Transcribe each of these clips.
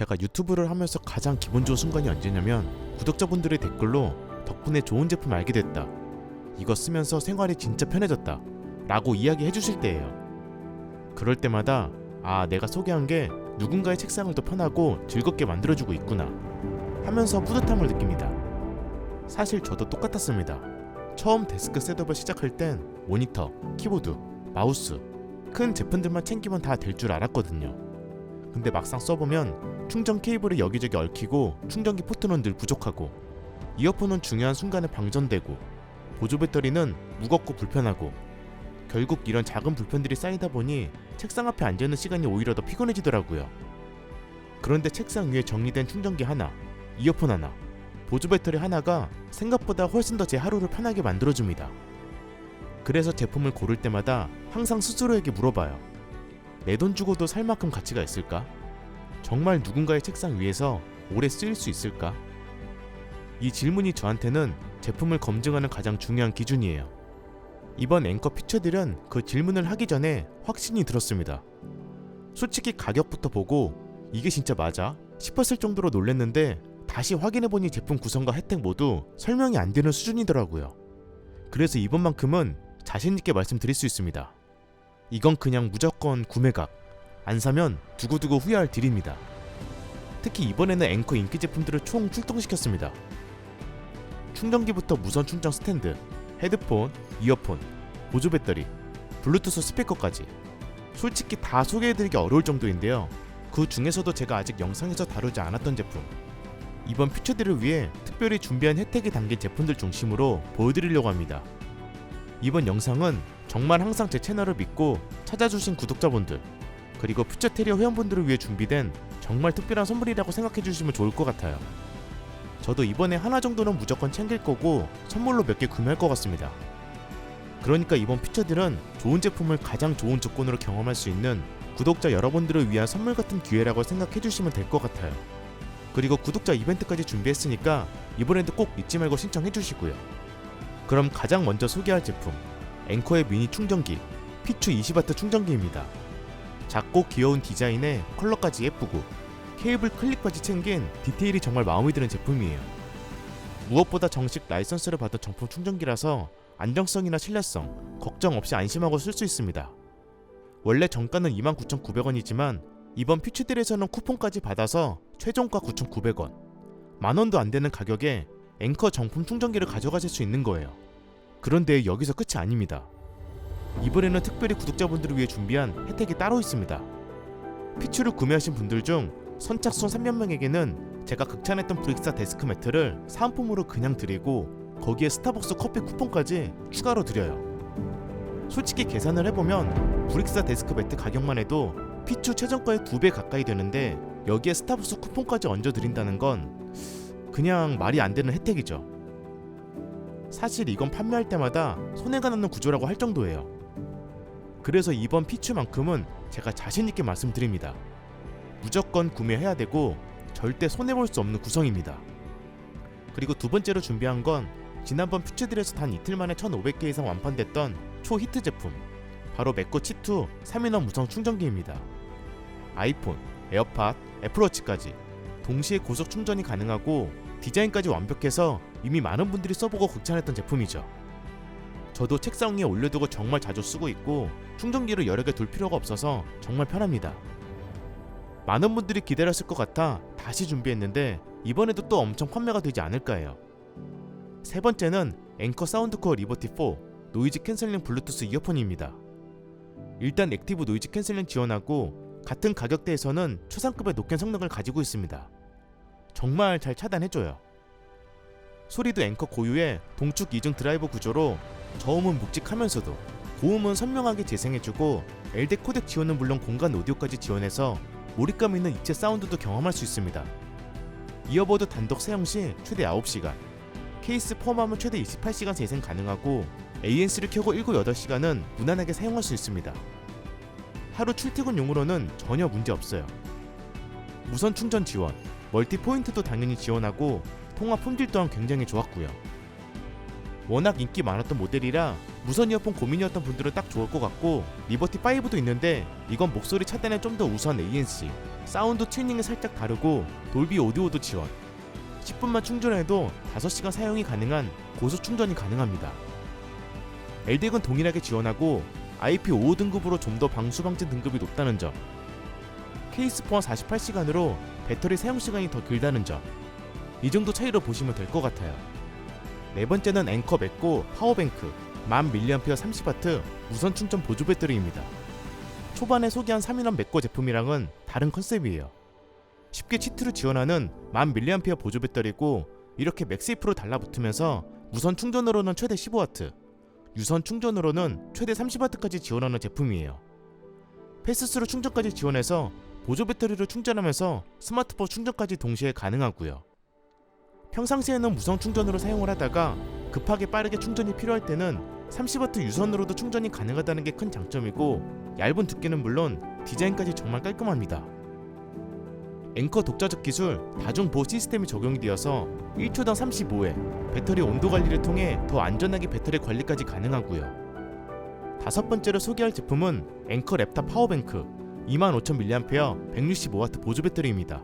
제가 유튜브를 하면서 가장 기분 좋은 순간이 언제냐면 구독자분들의 댓글로 덕분에 좋은 제품 알게 됐다. 이거 쓰면서 생활이 진짜 편해졌다. 라고 이야기해 주실 때예요. 그럴 때마다 아, 내가 소개한 게 누군가의 책상을 더 편하고 즐겁게 만들어주고 있구나. 하면서 뿌듯함을 느낍니다. 사실 저도 똑같았습니다. 처음 데스크 셋업을 시작할 땐 모니터, 키보드, 마우스, 큰 제품들만 챙기면 다 될 줄 알았거든요. 근데 막상 써보면 충전 케이블이 여기저기 얽히고 충전기 포트는 늘 부족하고 이어폰은 중요한 순간에 방전되고 보조 배터리는 무겁고 불편하고 결국 이런 작은 불편들이 쌓이다 보니 책상 앞에 앉아 있는 시간이 오히려 더 피곤해지더라고요. 그런데 책상 위에 정리된 충전기 하나, 이어폰 하나, 보조 배터리 하나가 생각보다 훨씬 더 제 하루를 편하게 만들어줍니다. 그래서 제품을 고를 때마다 항상 스스로에게 물어봐요. 내 돈 주고도 살 만큼 가치가 있을까? 정말 누군가의 책상 위에서 오래 쓰일 수 있을까? 이 질문이 저한테는 제품을 검증하는 가장 중요한 기준이에요. 이번 앵커 피처들은 그 질문을 하기 전에 확신이 들었습니다. 솔직히 가격부터 보고 이게 진짜 맞아? 싶었을 정도로 놀랬는데 다시 확인해보니 제품 구성과 혜택 모두 설명이 안 되는 수준이더라고요. 그래서 이번만큼은 자신있게 말씀드릴 수 있습니다. 이건 그냥 무조건 구매각. 안 사면 두고두고 후회할 딜입니다. 특히 이번에는 앵커 인기 제품들을 총 출동시켰습니다. 충전기부터 무선 충전 스탠드, 헤드폰, 이어폰, 보조 배터리, 블루투스 스피커까지 솔직히 다 소개해드리기 어려울 정도인데요. 그 중에서도 제가 아직 영상에서 다루지 않았던 제품 이번 퓨처들을 위해 특별히 준비한 혜택이 담긴 제품들 중심으로 보여드리려고 합니다. 이번 영상은 정말 항상 제 채널을 믿고 찾아주신 구독자분들 그리고 퓨처 테리어 회원분들을 위해 준비된 정말 특별한 선물이라고 생각해 주시면 좋을 것 같아요. 저도 이번에 하나 정도는 무조건 챙길 거고 선물로 몇 개 구매할 것 같습니다. 그러니까 이번 퓨처들은 좋은 제품을 가장 좋은 조건으로 경험할 수 있는 구독자 여러분들을 위한 선물 같은 기회라고 생각해 주시면 될 것 같아요. 그리고 구독자 이벤트까지 준비했으니까 이번에도 꼭 잊지 말고 신청해 주시고요. 그럼 가장 먼저 소개할 제품 앵커의 미니 충전기 피추 20W 충전기입니다. 작고 귀여운 디자인에 컬러까지 예쁘고 케이블 클립까지 챙긴 디테일이 정말 마음에 드는 제품이에요. 무엇보다 정식 라이선스를 받은 정품 충전기라서 안정성이나 신뢰성 걱정 없이 안심하고 쓸 수 있습니다. 원래 정가는 29,900원이지만 이번 퓨처딜에서는 쿠폰까지 받아서 최종가 9,900원 만원도 안 되는 가격에 앵커 정품 충전기를 가져가실 수 있는 거예요. 그런데 여기서 끝이 아닙니다. 이번에는 특별히 구독자분들을 위해 준비한 혜택이 따로 있습니다. 피추를 구매하신 분들 중 선착순 300명에게는 제가 극찬했던 브릭사 데스크 매트를 사은품으로 그냥 드리고 거기에 스타벅스 커피 쿠폰까지 추가로 드려요. 솔직히 계산을 해보면 브릭사 데스크 매트 가격만 해도 피추 최저가의 2배 가까이 되는데 여기에 스타벅스 쿠폰까지 얹어 드린다는 건 그냥 말이 안 되는 혜택이죠. 사실 이건 판매할 때마다 손해가 나는 구조라고 할 정도예요. 그래서 이번 피추만큼은 제가 자신있게 말씀드립니다. 무조건 구매해야 되고 절대 손해볼 수 없는 구성입니다. 그리고 두 번째로 준비한 건 지난번 퓨처딜에서 단 이틀 만에 1500개 이상 완판됐던 초히트 제품 바로 맥고 치2 3인원 무선 충전기입니다. 아이폰, 에어팟, 애플워치까지 동시에 고속 충전이 가능하고 디자인까지 완벽해서 이미 많은 분들이 써보고 극찬했던 제품이죠. 저도 책상 위에 올려두고 정말 자주 쓰고 있고 충전기를 여러 개 둘 필요가 없어서 정말 편합니다. 많은 분들이 기다렸을 것 같아 다시 준비했는데 이번에도 또 엄청 판매가 되지 않을까 해요. 세 번째는 앵커 사운드코어 리버티 4 노이즈 캔슬링 블루투스 이어폰입니다. 일단 액티브 노이즈 캔슬링 지원하고 같은 가격대에서는 초상급의 높은 성능을 가지고 있습니다. 정말 잘 차단해줘요. 소리도 앵커 고유의 동축 이중 드라이버 구조로 저음은 묵직하면서도 고음은 선명하게 재생해주고 LD 코덱 지원은 물론 공간 오디오까지 지원해서 몰입감 있는 입체 사운드도 경험할 수 있습니다. 이어버드 단독 사용 시 최대 9시간, 케이스 포함하면 최대 28시간 재생 가능하고 ANC를 켜고 7, 8시간은 무난하게 사용할 수 있습니다. 하루 출퇴근용으로는 전혀 문제 없어요. 무선 충전 지원, 멀티 포인트도 당연히 지원하고 통화 품질 또한 굉장히 좋았고요. 워낙 인기 많았던 모델이라 무선 이어폰 고민이었던 분들은 딱 좋을 것 같고 리버티 5도 있는데 이건 목소리 차단에 좀 더 우수한 ANC, 사운드 튜닝이 살짝 다르고 돌비 오디오도 지원. 10분만 충전해도 5시간 사용이 가능한 고속 충전이 가능합니다. LDEC은 동일하게 지원하고 IP55 등급으로 좀 더 방수 방지 등급이 높다는 점. 케이스 포함 48시간으로 배터리 사용 시간이 더 길다는 점. 이 정도 차이로 보시면 될 것 같아요 네 번째는 앵커 맥고 파워뱅크 1000mAh 30W 무선 충전 보조 배터리입니다. 초반에 소개한 3인원 맥고 제품이랑은 다른 컨셉이에요. 쉽게 치트를 지원하는 1000mAh 보조 배터리고 이렇게 맥세이프로 달라붙으면서 무선 충전으로는 최대 15W, 유선 충전으로는 최대 30W까지 지원하는 제품이에요. 패스스루 충전까지 지원해서 보조 배터리를 충전하면서 스마트폰 충전까지 동시에 가능하고요. 평상시에는 무선 충전으로 사용을 하다가 급하게 빠르게 충전이 필요할 때는 30W 유선으로도 충전이 가능하다는 게 큰 장점이고 얇은 두께는 물론 디자인까지 정말 깔끔합니다. 앵커 독자적 기술 다중 보호 시스템이 적용이 되어서 1초당 35회 배터리 온도 관리를 통해 더 안전하게 배터리 관리까지 가능하고요. 다섯 번째로 소개할 제품은 앵커 랩탑 파워뱅크 25,000mAh 165W 보조 배터리입니다.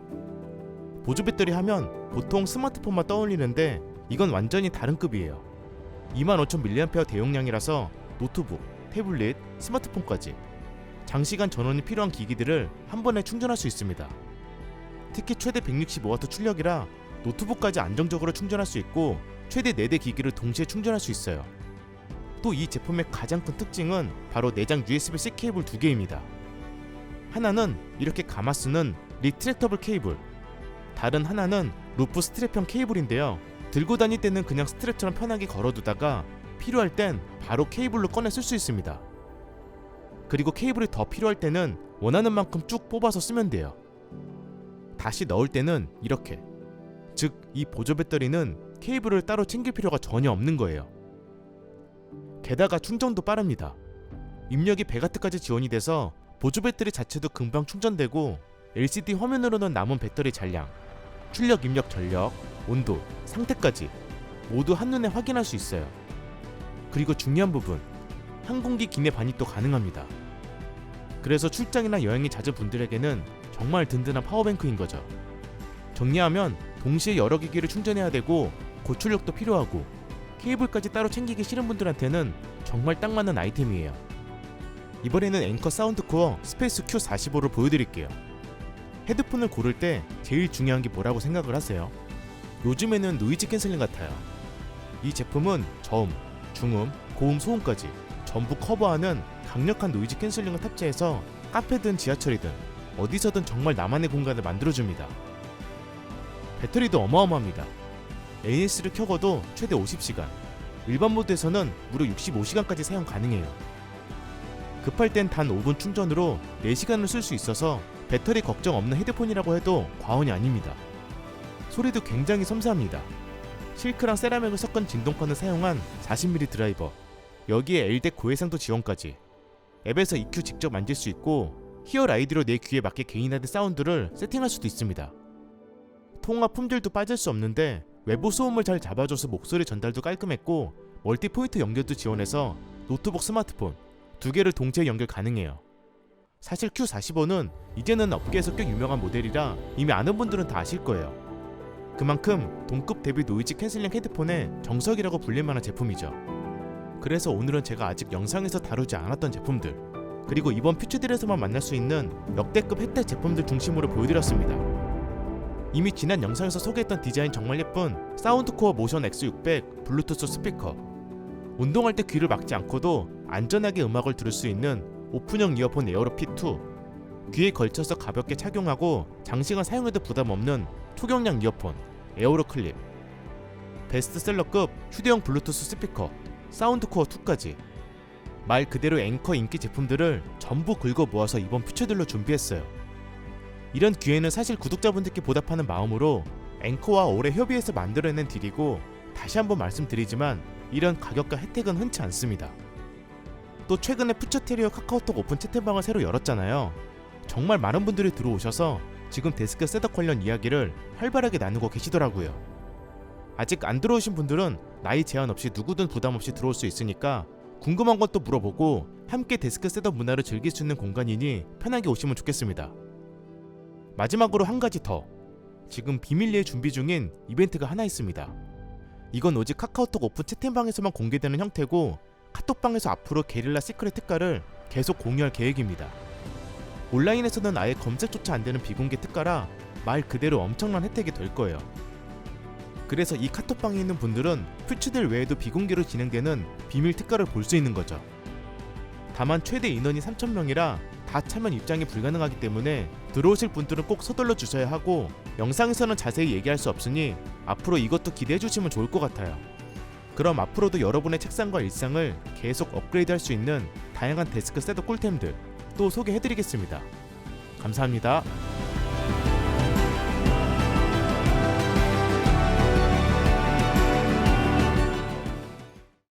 보조 배터리 하면 보통 스마트폰만 떠올리는데 이건 완전히 다른 급이에요. 25,000mAh 대용량이라서 노트북, 태블릿, 스마트폰까지 장시간 전원이 필요한 기기들을 한 번에 충전할 수 있습니다. 특히 최대 165W 출력이라 노트북까지 안정적으로 충전할 수 있고 최대 4대 기기를 동시에 충전할 수 있어요. 또 이 제품의 가장 큰 특징은 바로 내장 USB-C 케이블 두 개입니다. 하나는 이렇게 감아 쓰는 리트랙터블 케이블, 다른 하나는 루프 스트랩형 케이블인데요. 들고 다닐 때는 그냥 스트랩처럼 편하게 걸어두다가 필요할 땐 바로 케이블로 꺼내 쓸 수 있습니다. 그리고 케이블이 더 필요할 때는 원하는 만큼 쭉 뽑아서 쓰면 돼요. 다시 넣을 때는 이렇게. 즉, 이 보조 배터리는 케이블을 따로 챙길 필요가 전혀 없는 거예요. 게다가 충전도 빠릅니다. 입력이 100W까지 지원이 돼서 보조 배터리 자체도 금방 충전되고 LCD 화면으로는 남은 배터리 잔량, 출력 입력 전력, 온도, 상태까지 모두 한눈에 확인할 수 있어요. 그리고 중요한 부분, 항공기 기내 반입도 가능합니다. 그래서 출장이나 여행이 잦은 분들에게는 정말 든든한 파워뱅크인 거죠. 정리하면 동시에 여러 기기를 충전해야 되고 고출력도 필요하고 케이블까지 따로 챙기기 싫은 분들한테는 정말 딱 맞는 아이템이에요. 이번에는 앵커 사운드 코어 스페이스 Q45를 보여드릴게요. 헤드폰을 고를 때 제일 중요한 게 뭐라고 생각을 하세요? 요즘에는 노이즈 캔슬링 같아요. 이 제품은 저음, 중음, 고음, 소음까지 전부 커버하는 강력한 노이즈 캔슬링을 탑재해서 카페든 지하철이든 어디서든 정말 나만의 공간을 만들어줍니다. 배터리도 어마어마합니다. AS를 켜고도 최대 50시간, 일반 모드에서는 무려 65시간까지 사용 가능해요. 급할 땐 단 5분 충전으로 4시간을 쓸 수 있어서 배터리 걱정 없는 헤드폰이라고 해도 과언이 아닙니다. 소리도 굉장히 섬세합니다. 실크랑 세라믹을 섞은 진동판을 사용한 40mm 드라이버, 여기에 LDEC 고해상도 지원까지. 앱에서 EQ 직접 만질 수 있고 히어 라이드로 내 귀에 맞게 개인화된 사운드를 세팅할 수도 있습니다. 통화 품질도 빠질 수 없는데 외부 소음을 잘 잡아줘서 목소리 전달도 깔끔했고 멀티 포인트 연결도 지원해서 노트북, 스마트폰 두 개를 동시에 연결 가능해요. 사실 Q45는 이제는 업계에서 꽤 유명한 모델이라 이미 아는 분들은 다 아실 거예요. 그만큼 동급 대비 노이즈 캔슬링 헤드폰의 정석이라고 불릴 만한 제품이죠. 그래서 오늘은 제가 아직 영상에서 다루지 않았던 제품들 그리고 이번 퓨처딜에서만 만날 수 있는 역대급 혜택 제품들 중심으로 보여드렸습니다. 이미 지난 영상에서 소개했던 디자인 정말 예쁜 사운드코어 모션 X600 블루투스 스피커 운동할 때 귀를 막지 않고도 안전하게 음악을 들을 수 있는 오픈형 이어폰 에어로 P2 귀에 걸쳐서 가볍게 착용하고 장시간 사용해도 부담 없는 초경량 이어폰 에어로 클립 베스트셀러급 휴대용 블루투스 스피커 사운드 코어 2까지 말 그대로 앵커 인기 제품들을 전부 긁어 모아서 이번 퓨처들로 준비했어요. 이런 기회는 사실 구독자분들께 보답하는 마음으로 앵커와 오래 협의해서 만들어낸 딜이고 다시 한번 말씀드리지만 이런 가격과 혜택은 흔치 않습니다. 또 최근에 푸처테리어 카카오톡 오픈 채팅방을 새로 열었잖아요. 정말 많은 분들이 들어오셔서 지금 데스크 셋업 관련 이야기를 활발하게 나누고 계시더라고요. 아직 안 들어오신 분들은 나이 제한 없이 누구든 부담 없이 들어올 수 있으니까 궁금한 것도 물어보고 함께 데스크 셋업 문화를 즐길 수 있는 공간이니 편하게 오시면 좋겠습니다. 마지막으로 한 가지 더. 지금 비밀리에 준비 중인 이벤트가 하나 있습니다. 이건 오직 카카오톡 오픈 채팅방에서만 공개되는 형태고 카톡방에서 앞으로 게릴라 시크릿 특가를 계속 공유할 계획입니다. 온라인에서는 아예 검색조차 안 되는 비공개 특가라 말 그대로 엄청난 혜택이 될 거예요. 그래서 이 카톡방에 있는 분들은 퓨츠들 외에도 비공개로 진행되는 비밀 특가를 볼 수 있는 거죠. 다만 최대 인원이 3,000명이라 다 참여 입장이 불가능하기 때문에 들어오실 분들은 꼭 서둘러 주셔야 하고 영상에서는 자세히 얘기할 수 없으니 앞으로 이것도 기대해 주시면 좋을 것 같아요. 그럼 앞으로도 여러분의 책상과 일상을 계속 업그레이드 할 수 있는 다양한 데스크 셋업 꿀템들 또 소개해 드리겠습니다. 감사합니다.